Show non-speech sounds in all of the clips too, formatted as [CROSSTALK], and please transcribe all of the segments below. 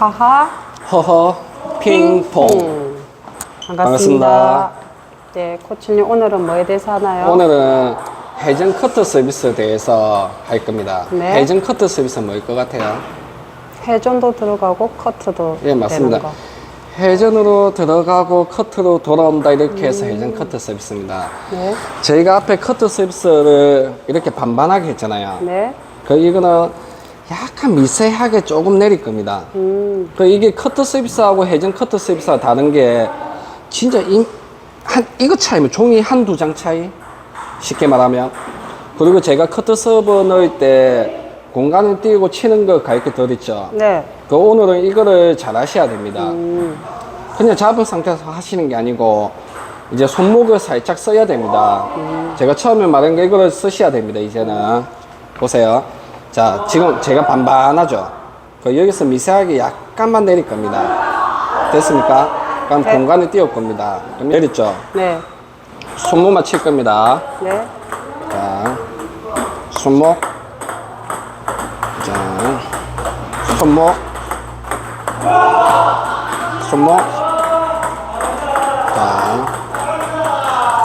하하 허허 핑퐁. 반갑습니다. 반갑습니다. 네, 코치님 오늘은 뭐에 대해서 하나요? 오늘은 회전 커터 서비스에 대해서 할 겁니다. 네. 회전 커터 서비스는 뭐일 것 같아요? 회전도 들어가고 커트도 예, 맞습니다. 되는 거. 회전으로 들어가고 커트로 돌아온다 이렇게 해서 회전 커터 서비스입니다. 네, 저희가 앞에 커터 서비스를 이렇게 반반하게 했잖아요. 네, 그 이거는 약간 미세하게 조금 내릴 겁니다. 음, 그 이게 커터 서비스하고 회전 커터 서비스가 다른 게 진짜 인, 한 이거 차이면 종이 한두 장 차이 쉽게 말하면 그리고 제가 커터 서버 넣을 때 공간을 띄고 치는 거 가르쳐 드렸죠. 네, 그 오늘은 이거를 잘 하셔야 됩니다. 음, 그냥 잡은 상태에서 하시는 게 아니고 이제 손목을 살짝 써야 됩니다. 제가 처음에 말한 거 이거를 쓰셔야 됩니다. 이제는 보세요. 자 지금 제가 반반하죠. 그 여기서 미세하게 약간만 내릴 겁니다. 됐습니까? 그럼 네. 공간을 띄울 겁니다. 그럼 내렸죠. 네, 손목만 칠 겁니다. 네, 자 손목 자 손목 손목 자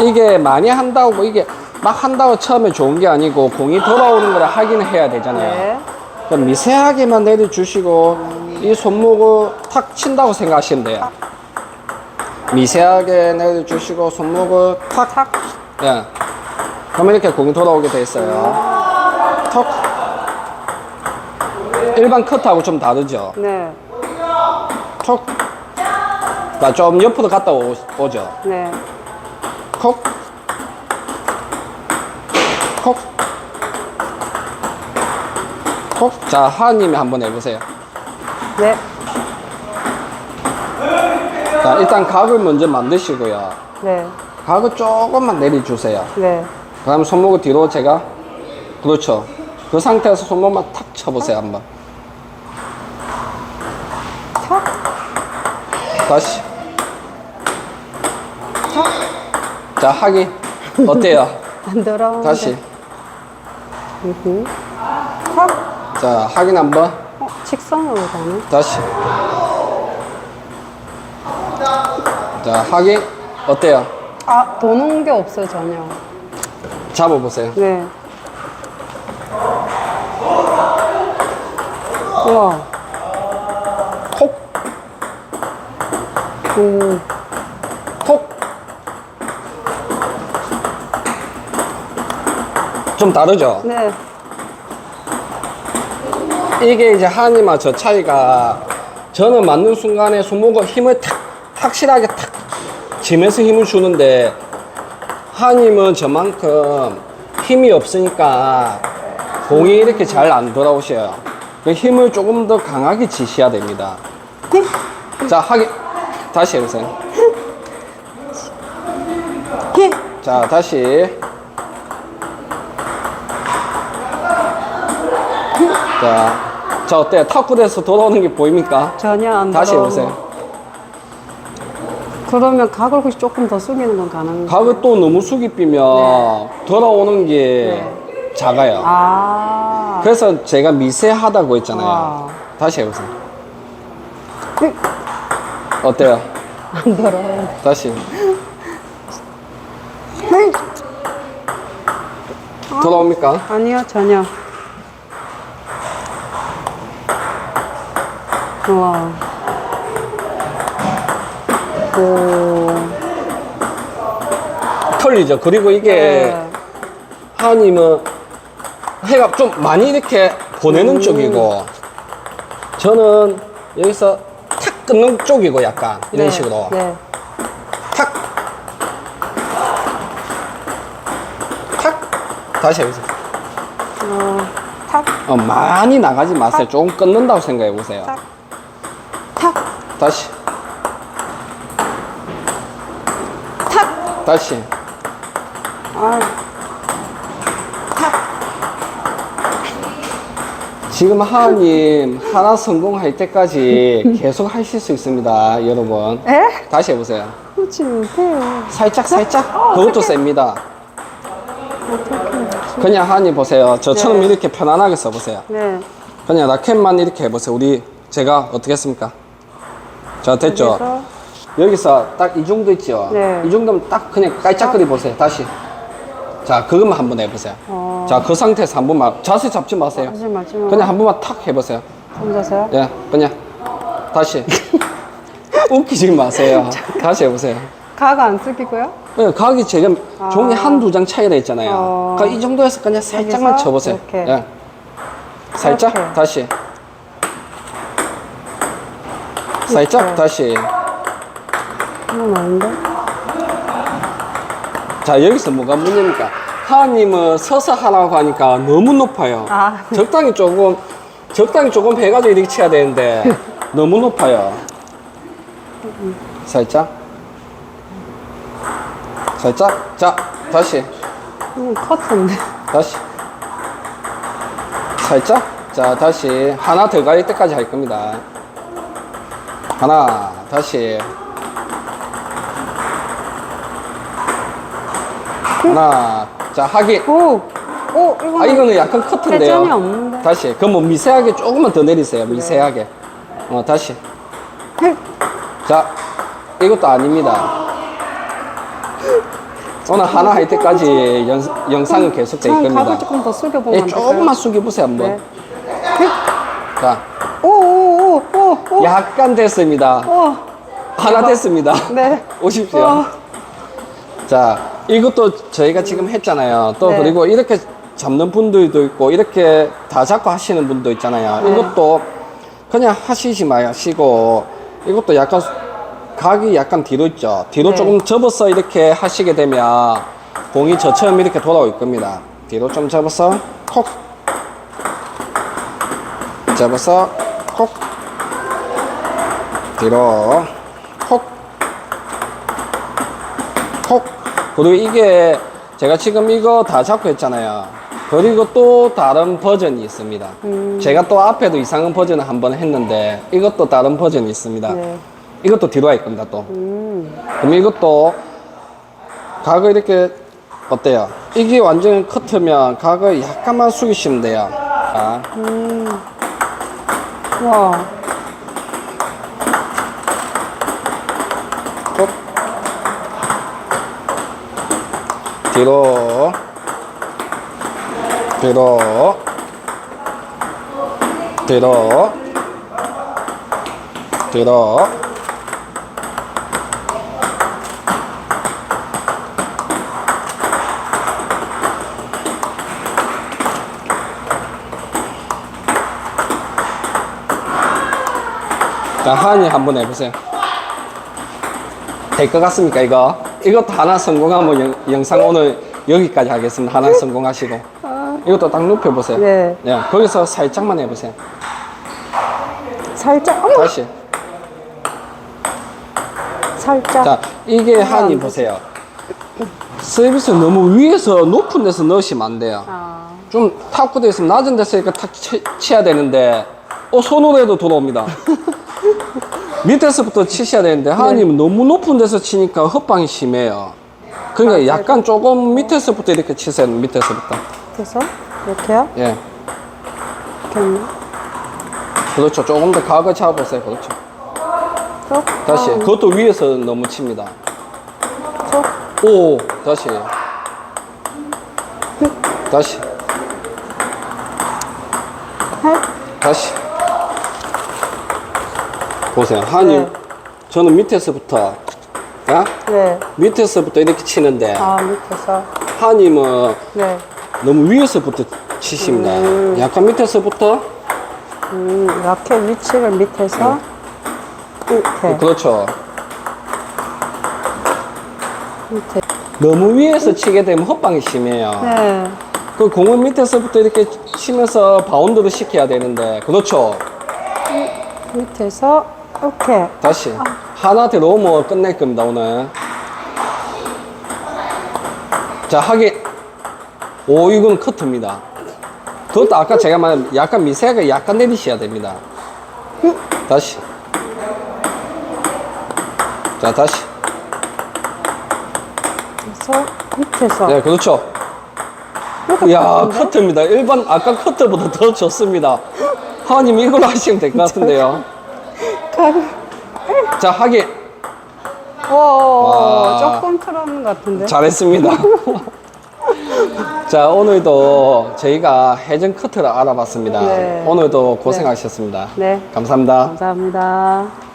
이게 많이 한다고 이게 막 한다고 처음에 좋은 게 아니고 공이 돌아오는 걸 확인을 해야 되잖아요 네, 그럼 미세하게만 내려주시고 이 손목을 탁 친다고 생각하시면 돼요 미세하게 내려주시고 손목을 탁 탁, 예. 그러면 이렇게 공이 돌아오게 돼 있어요. 턱. 일반 커트하고 좀 다르죠. 네, 턱. 자, 좀 옆으로 갔다 오, 오죠. 네, 콕. 콕. 콕. 자, 하님이 한번 해보세요. 네, 자, 일단 각을 먼저 만드시고요. 네, 각을 조금만 내려주세요. 네, 그 다음에 손목을 뒤로 제가 그렇죠 그 상태에서 손목만 탁 쳐보세요 한번 탁, 다시 탁, 자 하기 어때요 [LAUGHS] 안 들어오는데. 다시 탁, 자 하긴 한번 어, 직선으로 가네. 다시 자 하기 어때요 아, 도는 게 없어요, 전혀. 잡아보세요 네. 우와. 콕 음, 좀 다르죠? 네. 이게 이제 하니마 저 차이가 저는 맞는 순간에 손목을 힘을 탁 확실하게 탁 지면서 힘을 주는데 하님은 저만큼 힘이 없으니까 공이 이렇게 잘 안 돌아오셔요. 그 힘을 조금 더 강하게 지셔야 됩니다. 자, 하기 다시 해보세요. 히! 자, 다시. 자, 자 어때요? 탁구대에서 돌아오는 게 보입니까? 전혀 안 다시 들어오고. 해보세요. 그러면 각을 혹시 조금 더 숙이는 건 가능한가요? 각을 또 너무 숙이 삐면 돌아오는 게 작아요. 아. 그래서 제가 미세하다고 했잖아요. 와. 다시 해보세요. 히! 어때요? 안 들어오고. 다시. 히! 돌아옵니까? 아니요, 전혀. 우와. 오. 털리죠. 그리고 이게 네. 하님은 해가 좀 많이 이렇게 보내는 음. 쪽이고 저는 여기서 탁 끊는 쪽이고 약간 이런 네, 식으로 네. 탁 탁. 다시 해보세요. 어, 탁, 어, 많이 나가지 마세요. 조금 끊는다고 생각해 보세요. 탁, 탁, 다시, 탁. 다시. 아, 지금 하님 하나 성공할 때까지 계속 하실 수 있습니다, 여러분. 에? 다시 해보세요. 그렇지 못해요. 살짝, 살짝. 어, 그것도. 셉니다. 그냥 하님 보세요. 저처럼 네. 이렇게 편안하게 써보세요. 네. 그냥 라켓만 이렇게 해보세요. 우리 제가 어떻게 했습니까? 자, 됐죠? 여기서 딱 이 정도 있죠? 네. 이 정도면 딱 그냥 깔짝거리 보세요. 다시. 자, 그것만 한번 해보세요. 어. 자, 그 상태에서 한 번만 자세 잡지 마세요. 하지 마, 하지 마. 그냥 한 번만 탁 해보세요. 혼자서요? 예, 그냥 다시. [LAUGHS] 웃기지 마세요. 다시 해보세요. 각안 숙이고요? 예, 각이 지금 아. 종이 한두 장 차이가 있잖아요. 어. 그러니까 이 정도에서 그냥 살짝만 여기서 쳐보세요. 이렇게. 예. 살짝 이렇게. 다시. 살짝 이렇게. 다시. 이건 아닌데? 자 여기서 뭐가 문제입니까? 하나님은 서서 하라고 하니까 너무 높아요. 아. 적당히 조금 적당히 조금 해가지고 이렇게 쳐야 되는데 너무 높아요. 살짝. 살짝. 자 다시 이건 커트인데. 다시. 살짝. 자 다시 하나 더 갈 때까지 할 겁니다. 하나 다시. 하나. 자 하기. 오! 오! 이거는 아 이거는 약간 커트인데요. 회전이 없는데. 다시. 그럼 뭐 미세하게 조금만 더 내리세요. 미세하게. 어 다시. 헷! 자 이것도 아닙니다. 오늘 하나 할 때까지 연, 영상은 계속 될 전 겁니다. 각을 조금 더 숙여보면 예, 안 될까요? 조금만 숙여보세요 한번. 네. 헷! 자 오! 오! 오! 오! 오! 약간 됐습니다. 오! 하나 됐습니다. 네. [LAUGHS] 오십시오. 와. 자, 이것도 저희가 지금 했잖아요. 또 네. 그리고 이렇게 잡는 분들도 있고 이렇게 다 잡고 하시는 분도 있잖아요. 네. 이것도 그냥 하시지 마시고 이것도 약간 각이 약간 뒤로 있죠. 뒤로 네. 조금 접어서 이렇게 하시게 되면 공이 저처럼 이렇게 돌아올 겁니다. 뒤로 좀 접어서 콕 접어서 콕 뒤로 콕 콕. 그리고 이게 제가 지금 이거 다 잡고 했잖아요. 그리고 또 다른 버전이 있습니다. 제가 또 앞에도 이상한 버전을 한 번 했는데 이것도 다른 버전이 있습니다. 네. 이것도 뒤로 할 겁니다, 또. 음. 그럼 이것도 각을 이렇게 어때요? 이게 완전 커트면 각을 약간만 숙이시면 돼요. 자, 와. 뒤로. 뒤로. 뒤로. 뒤로. 자, 하은이 한번 해보세요. 될 것 같습니까, 이거? 이것도 하나 성공하면 영, 영상 오늘 여기까지 하겠습니다. 하나 성공하시고. 이것도 딱 눕혀보세요. 네. 네, 거기서 살짝만 해보세요. 살짝, 어머! 다시. 살짝. 자, 이게 한이 보세요. 서비스 너무 위에서 높은 데서 넣으시면 안 돼요. 아. 좀 탑구돼 있으면 낮은 데서 이렇게 탁 치, 치야 되는데, 어, 손으로 해도 돌아옵니다. [LAUGHS] 밑에서부터 치셔야 되는데, 하나님은 너무 높은 데서 치니까 헛방이 심해요. 그러니까 약간 조금 밑에서부터 이렇게 치세요, 밑에서부터. 그래서 이렇게요? 예. 이렇게? 그렇죠. 조금 더 각을 잡아보세요. 그렇죠. 쭉. 다시. 어, 그것도 위에서 너무 칩니다. 쭉. 오, 다시. 다시. 헷. 다시. 보세요. 하님, 네. 저는 밑에서부터, 야? 네. 밑에서부터 이렇게 치는데, 아, 밑에서. 하님은 네. 너무 위에서부터 치십니다. 음. 약간 밑에서부터, 음, 이렇게 위치를 밑에서. 이렇게. 그렇죠. 밑에. 너무 위에서 치게 되면 헛방이 심해요. 네. 그 공은 밑에서부터 이렇게 치면서 바운드를 시켜야 되는데, 그렇죠. 밑에서. 이렇게. 다시. 하나 들어오면 끝낼 겁니다, 오늘. 자, 하기. 오, 이건 커트입니다. 그것도 아까 제가 말한 약간 미세하게 약간 내리셔야 됩니다. 다시. 자, 다시. 그래서 밑에서. 네, 그렇죠. 꺾는데? 커트입니다. 일반 아까 커트보다 더 좋습니다. 하님 이걸로 하시면 될 것 같은데요. 자, 하기 오, 와. 조금 틀어는 것 같은데. 잘했습니다. [LAUGHS] 자, 오늘도 저희가 해전 커트를 알아봤습니다. 네. 오늘도 고생하셨습니다. 네. 감사합니다. 감사합니다.